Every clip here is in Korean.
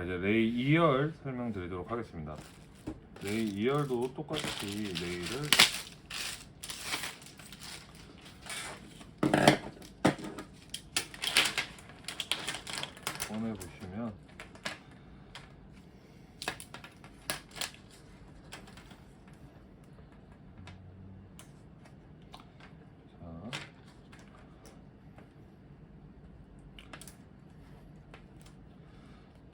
자 이제 레이 2열 설명드리도록 하겠습니다. 레이 2열도 똑같이 레이를 꺼내 보시면 자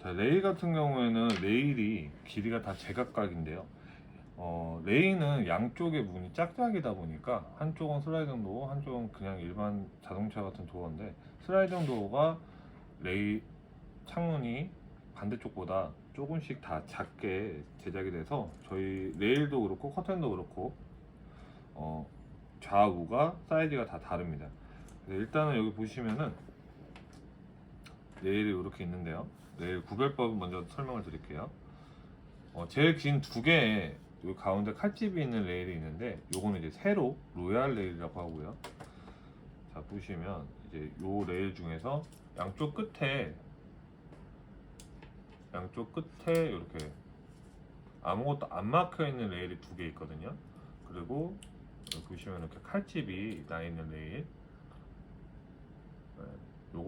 자, 레일 같은 경우에는 레일이 길이가 다 제각각인데요. 어, 레일은 양쪽의 문이 짝짝이다 보니까 한쪽은 슬라이딩 도어, 한쪽은 그냥 일반 자동차 같은 도어인데 슬라이딩 도어가 레일 창문이 반대쪽보다 조금씩 다 작게 제작이 돼서 저희 레일도 그렇고 커튼도 그렇고 어, 좌우가 사이즈가 다 다릅니다. 네, 일단은 여기 보시면은 레일이 이렇게 있는데요. 레일 구별법 먼저 설명을 드릴게요. 어, 제일 긴 두 개의 요 가운데 칼집이 있는 레일이 있는데 요거는 이제 세로 로얄 레일이라고 하고요. 자 보시면 이제 요 레일 중에서 양쪽 끝에 양쪽 끝에 이렇게 아무것도 안 막혀 있는 레일이 두 개 있거든요. 그리고 보시면 이렇게 칼집이 나 있는 레일.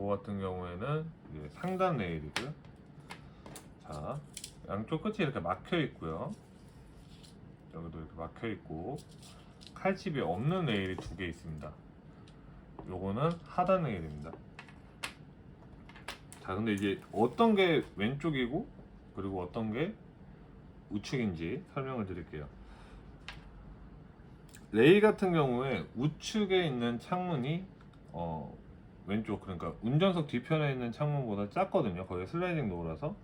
같은 경우에는 이게 상단 레일이고요. 자, 양쪽 끝이 이렇게 막혀 있고요. 여기도 이렇게 막혀 있고 칼집이 없는 레일이 두 개 있습니다. 요거는 하단 레일입니다. 자, 근데 이제 어떤 게 왼쪽이고 그리고 어떤 게 우측인지 설명을 드릴게요. 레일 같은 경우에 우측에 있는 창문이 어, 왼쪽 그러니까 운전석 뒤편에 있는 창문보다 작거든요. 거의 슬라이딩 도어라서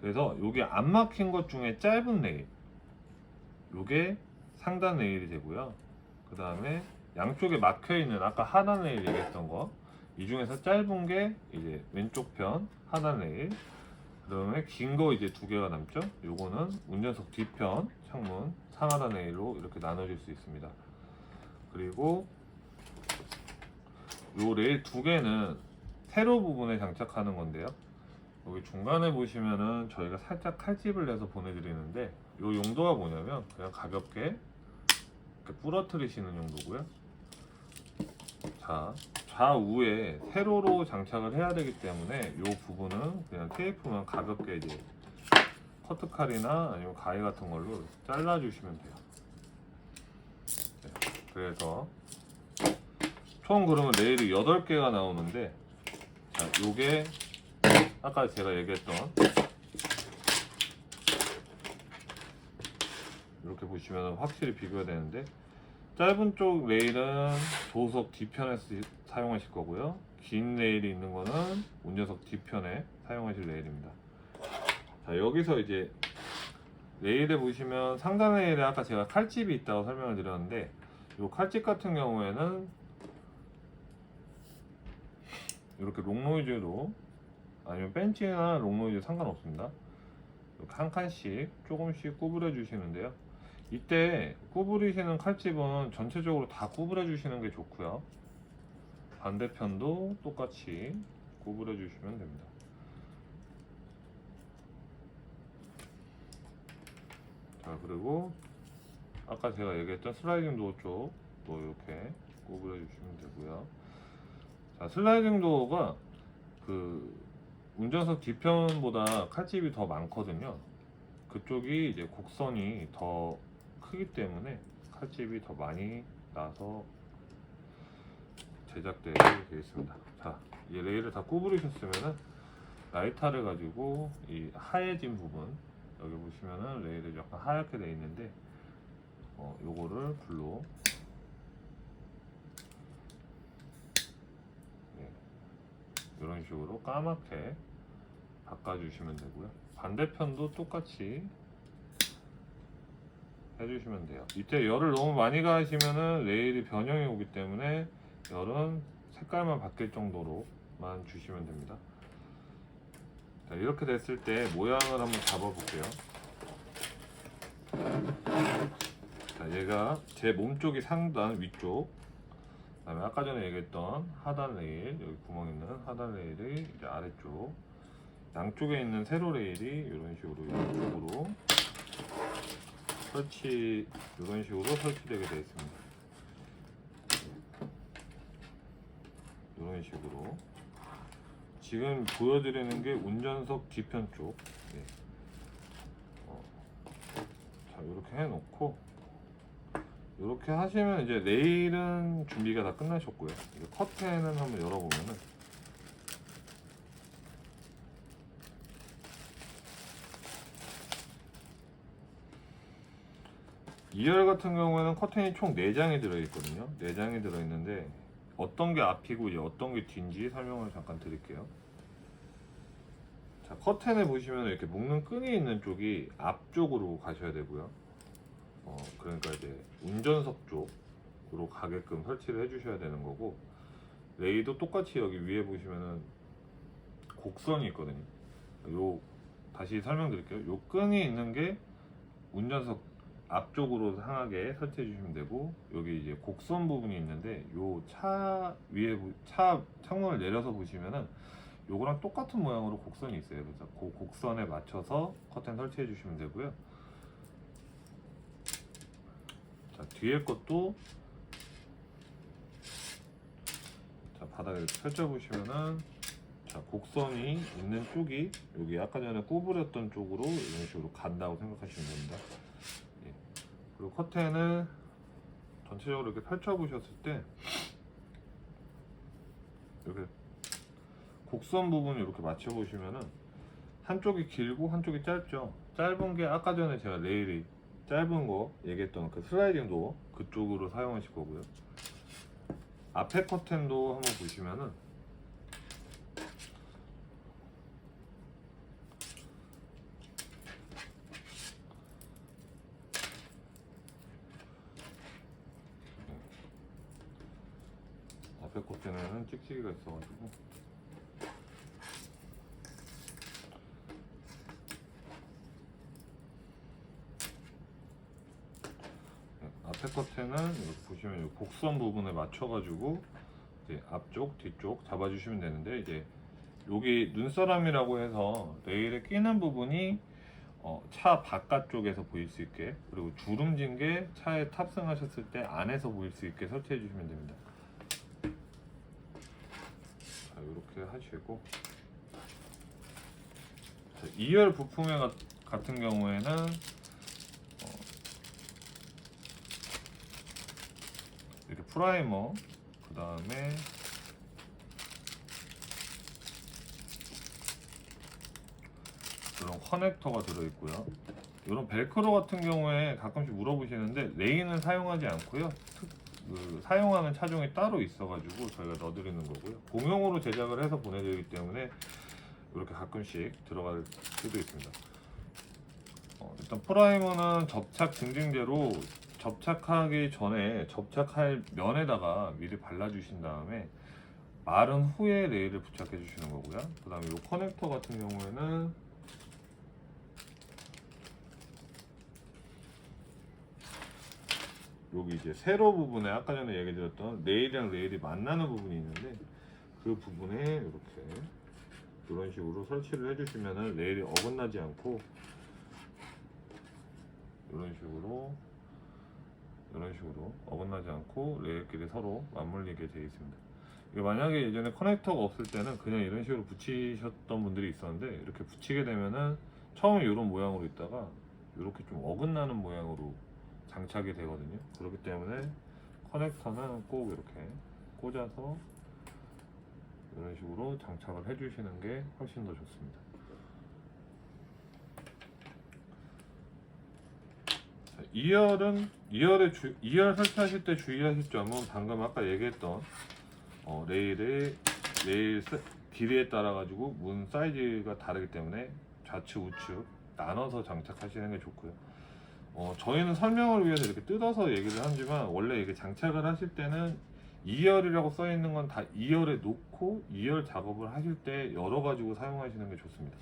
그래서 여기 안 막힌 것 중에 짧은 레일 요게 상단 레일이 되고요. 그 다음에 양쪽에 막혀 있는 아까 하단 레일 얘기했던 거 이 중에서 짧은 게 이제 왼쪽 편 하단 레일 그 다음에 긴 거 이제 두 개가 남죠. 요거는 운전석 뒤편 창문 상하단 레일로 이렇게 나눠질 수 있습니다. 그리고 요 레일 두 개는 세로 부분에 장착하는 건데요. 여기 중간에 보시면은 저희가 살짝 칼집을 내서 보내드리는데 요 용도가 뭐냐면 그냥 가볍게 이렇게 부러뜨리시는 용도고요. 자 좌우에 세로로 장착을 해야 되기 때문에 요 부분은 그냥 테이프만 가볍게 이제 커트칼이나 아니면 가위 같은 걸로 잘라주시면 돼요. 네, 그래서 총 그러면 레일이 8개가 나오는데 자, 요게 아까 제가 얘기했던 이렇게 보시면 확실히 비교가 되는데 짧은 쪽 레일은 조석 뒤편에 쓰, 사용하실 거고요. 긴 레일이 있는 거는 운전석 뒤편에 사용하실 레일입니다. 자 여기서 이제 레일에 보시면 상단 레일에 아까 제가 칼집이 있다고 설명을 드렸는데 이 칼집 같은 경우에는 이렇게 롱노이즈도 아니면 벤치나 롱노이즈 상관없습니다. 이렇게 한 칸씩 조금씩 구부려 주시는데요. 이때 구부리시는 칼집은 전체적으로 다 구부려 주시는 게 좋고요. 반대편도 똑같이 구부려 주시면 됩니다. 자 그리고 아까 제가 얘기했던 슬라이딩 도어 쪽도 이렇게 구부려 주시면 되고요. 자 슬라이딩 도어가 그 운전석 뒤편보다 칼집이 더 많거든요. 그쪽이 이제 곡선이 더 크기 때문에 칼집이 더 많이 나서 제작되게 되어 있습니다. 자, 이 레일을 다 구부리셨으면은 라이터를 가지고 이 하얘진 부분 여기 보시면은 레일이 약간 하얗게 되어 있는데 어, 요거를 불로 이런 식으로 까맣게 바꿔주시면 되고요. 반대편도 똑같이 해주시면 돼요. 이때 열을 너무 많이 가하시면은 레일이 변형이 오기 때문에 열은 색깔만 바뀔 정도로만 주시면 됩니다. 자, 이렇게 됐을 때 모양을 한번 잡아볼게요. 자, 얘가 제 몸쪽이 상단 위쪽, 그다음에 아까 전에 얘기했던 하단 레일 여기 구멍 있는 하단 레일이 이제 아래쪽 양쪽에 있는 세로 레일이 이런 식으로 양쪽으로 설치 이런 식으로 설치되게 되어 있습니다. 이런 식으로 지금 보여드리는 게 운전석 뒤편 쪽. 네. 어, 자 이렇게 해놓고 이렇게 하시면 이제 레일은 준비가 다 끝나셨고요. 커튼은 한번 열어보면은 이열 같은 경우에는 커튼이 총 4장이 들어있거든요. 4장이 들어있는데 어떤 게 앞이고 이제 어떤 게 뒤인지 설명을 잠깐 드릴게요. 자, 커튼에 보시면 이렇게 묶는 끈이 있는 쪽이 앞쪽으로 가셔야 되고요. 어, 그러니까 이제 운전석 쪽으로 가게끔 설치를 해주셔야 되는 거고 레이도 똑같이 여기 위에 보시면은 곡선이 있거든요. 요 다시 설명드릴게요. 요 끈이 있는 게 운전석 앞쪽으로 향하게 설치해 주시면 되고 여기 이제 곡선 부분이 있는데 요 차 위에 보- 차 창문을 내려서 보시면은 요거랑 똑같은 모양으로 곡선이 있어요. 그래서 그 곡선에 맞춰서 커튼 설치해 주시면 되고요. 자 뒤에 것도 자 바닥에 펼쳐 보시면은 자 곡선이 있는 쪽이 여기 아까 전에 구부렸던 쪽으로 이런 식으로 간다고 생각하시면 됩니다. 예. 그리고 커튼을 전체적으로 이렇게 펼쳐 보셨을 때 이렇게 곡선 부분 이렇게 맞춰 보시면은 한쪽이 길고 한쪽이 짧죠. 짧은 게 아까 전에 제가 레일이 짧은 거 얘기했던 그 슬라이딩 도어 그쪽으로 사용하실 거고요. 앞에 커튼도 한번 보시면은 앞에 커튼에는 찍찍이가 있어가지고 커튼은 여기 보시면 이 곡선 부분에 맞춰가지고 이제 앞쪽, 뒤쪽 잡아주시면 되는데 이제 여기 눈사람이라고 해서 레일에 끼는 부분이 어, 차 바깥쪽에서 보일 수 있게 그리고 주름진 게 차에 탑승하셨을 때 안에서 보일 수 있게 설치해 주시면 됩니다. 자 이렇게 하시고 자, 2열 부품에 가- 같은 경우에는 어, 이렇게 프라이머 그 다음에 이런 커넥터가 들어있고요. 이런 벨크로 같은 경우에 가끔씩 물어보시는데 레인은 사용하지 않고요. 특- 그 사용하는 차종이 따로 있어가지고 저희가 넣어드리는 거고요. 공용으로 제작을 해서 보내드리기 때문에 이렇게 가끔씩 들어갈 수도 있습니다. 어, 일단 프라이머는 접착 증증제로 접착하기 전에 접착할 면에다가 미리 발라주신 다음에 마른 후에 레일을 부착해 주시는 거고요. 그 다음에 이 커넥터 같은 경우에는 여기 이제 세로 부분에 아까 전에 얘기 드렸던 레일이랑 레일이 만나는 부분이 있는데 그 부분에 이렇게 이런 식으로 설치를 해주시면은 레일이 어긋나지 않고 이런 식으로 이런 식으로 어긋나지 않고 레일끼리 서로 맞물리게 되어 있습니다. 만약에 예전에 커넥터가 없을 때는 그냥 이런 식으로 붙이셨던 분들이 있었는데 이렇게 붙이게 되면은 처음에 이런 모양으로 있다가 이렇게 좀 어긋나는 모양으로 장착이 되거든요. 그렇기 때문에 커넥터는 꼭 이렇게 꽂아서 이런 식으로 장착을 해주시는 게 훨씬 더 좋습니다. 자, 2열은 2열에 주, 2열 설치하실 때 주의하실 점은 방금 아까 얘기했던 어, 레일의 레일 세- 길이에 따라 가지고 문 사이즈가 다르기 때문에 좌측 우측 나눠서 장착하시는 게 좋고요. 어, 저희는 설명을 위해서 이렇게 뜯어서 얘기를 하지만 원래 이게 장착을 하실 때는 2열이라고 써 있는 건 다 2열에 놓고 2열 작업을 하실 때 열어 가지고 사용하시는 게 좋습니다.